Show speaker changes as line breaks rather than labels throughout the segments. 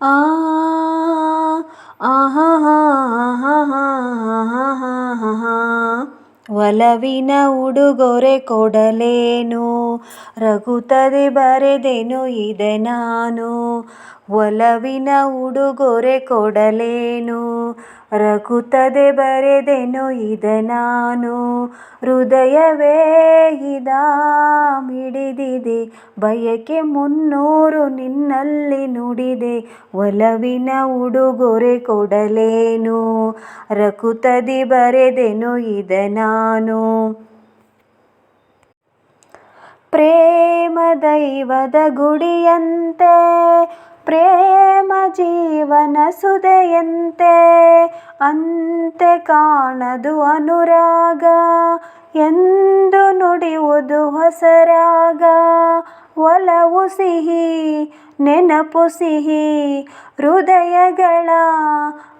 ಆ. ಒಲವಿನ ಉಡುಗೊರೆ ಕೊಡಲೇನು ರಘುತದೆ ಬರೆದೆನು ಇದೆ ನಾನು ಒಲವಿನ ಉಡುಗೊರೆ ಕೊಡಲೇನು ರಘುತದೆ ಬರೆದೆನು ಇದ ನಾನು. ಹೃದಯವೇ ಹಿಡಿದಿದೆ ಬಯಕೆ ಮುನ್ನೂರು ನಿನ್ನಲ್ಲಿ ನುಡಿದೆ. ಒಲವಿನ ಉಡುಗೊರೆ ಕೊಡಲೇನು. ರಘುತದಿ ಬರೆದೆನು ಇದ ನಾನು. ಪ್ರೇಮ ದೈವದ ಗುಡಿಯಂತೆ, ಪ್ರೇಮ ಜೀವನ ಸುದೆಯಂತೆ ಅಂತೆ ಕಾಣದು ಅನುರಾಗ, ಎಂದು ನುಡಿಯುವುದು ಹೊಸರಾಗ ಒಲವು ಸಿಹಿ, ನೆನಪು ಸಿಹಿ, ಹೃದಯಗಳ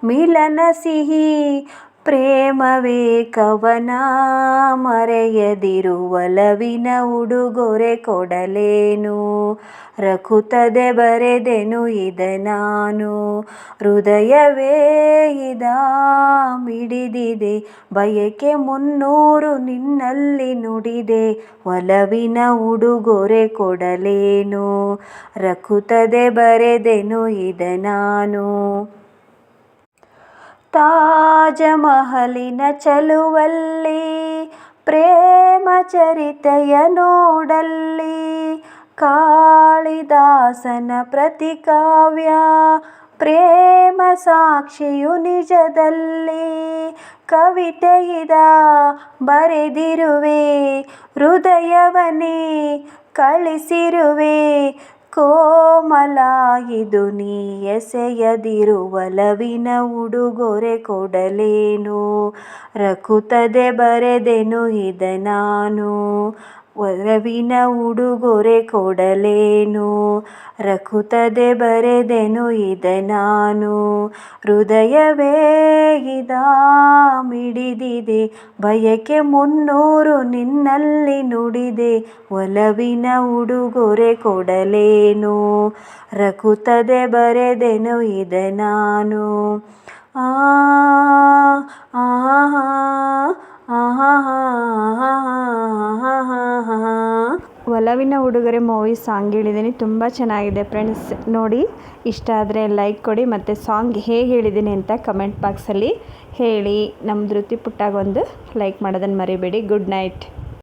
ಮಿಲನ ಸಿಹಿ ಪ್ರೇಮವೇ ಕವನ ಮರೆಯದಿರು ಒಲವಿನ ಉಡುಗೊರೆ ಕೊಡಲೇನು? ರಕುತದೆ ಬರೆದೆನು ಇದ ನಾನು. ಹೃದಯವೇ ಇದಾ ಮಿಡಿದಿದೆ. ಬಯಕೆ ಮುನ್ನೂರು ನಿನ್ನಲ್ಲಿ ನುಡಿದೆ. ಒಲವಿನ ಉಡುಗೊರೆ ಕೊಡಲೇನು? ರಕುತದೆ ಬರೆದೆನು ಇದ ನಾನು. ತಾಜ ಮಹಲಿನ ಚಲುವಲ್ಲಿ, ಪ್ರೇಮ ಚರಿತೆಯ ನೋಡಲ್ಲಿ, ಕಾಳಿದಾಸನ ಪ್ರತಿಕಾವ್ಯ, ಪ್ರೇಮ ಸಾಕ್ಷಿಯು ನಿಜದಲ್ಲಿ ಕವಿತೆಯಿದ ಬರೆದಿರುವೆ ಹೃದಯವನೇ ಕಳಿಸಿರುವೆ ಕೋಮಲ ಇದು ನೀ ಎಸೆಯದಿರುವಲವಿನ ಉಡುಗೊರೆ ಕೊಡಲೇನು? ರಕುತದೆ ಬರೆದೆನು ಇದ ನಾನು. ಒಲವಿನ ಉಡುಗೊರೆ ಕೊಡಲೇನು ರಕುತದೆ ಬರೆದೆನು ಇದೆ ನಾನು ಹೃದಯವೇ ಇದಾ ಮಿಡಿದಿದೆ ಬಯಕೆ ಮುನ್ನೂರು ನಿನ್ನಲ್ಲಿ ನುಡಿದೆ ಒಲವಿನ ಉಡುಗೊರೆ ಕೊಡಲೇನು ರಕುತದೆ ಬರೆದೆನು ಇದೆ ನಾನು ಆ ಆಹಾ ಆಹಾಹಾಹಾಹಾಹಾಹಾ.
ಒಲವಿನ ಉಡುಗೊರೆ ಮೂವಿ ಸಾಂಗ್ ಹೇಳಿದ್ದೀನಿ. ತುಂಬ ಚೆನ್ನಾಗಿದೆ ಫ್ರೆಂಡ್ಸ್. ನೋಡಿ, ಇಷ್ಟ ಆದರೆ ಲೈಕ್ ಕೊಡಿ ಮತ್ತು ಸಾಂಗ್ ಹೇಗೆ ಹೇಳಿದ್ದೀನಿ ಅಂತ ಕಮೆಂಟ್ ಬಾಕ್ಸಲ್ಲಿ ಹೇಳಿ. ನಮ್ಮ ಧೃತಿ ಪುಟ್ಟಾಗೊಂದು ಲೈಕ್ ಮಾಡೋದನ್ನು ಮರಿಬೇಡಿ. Good night.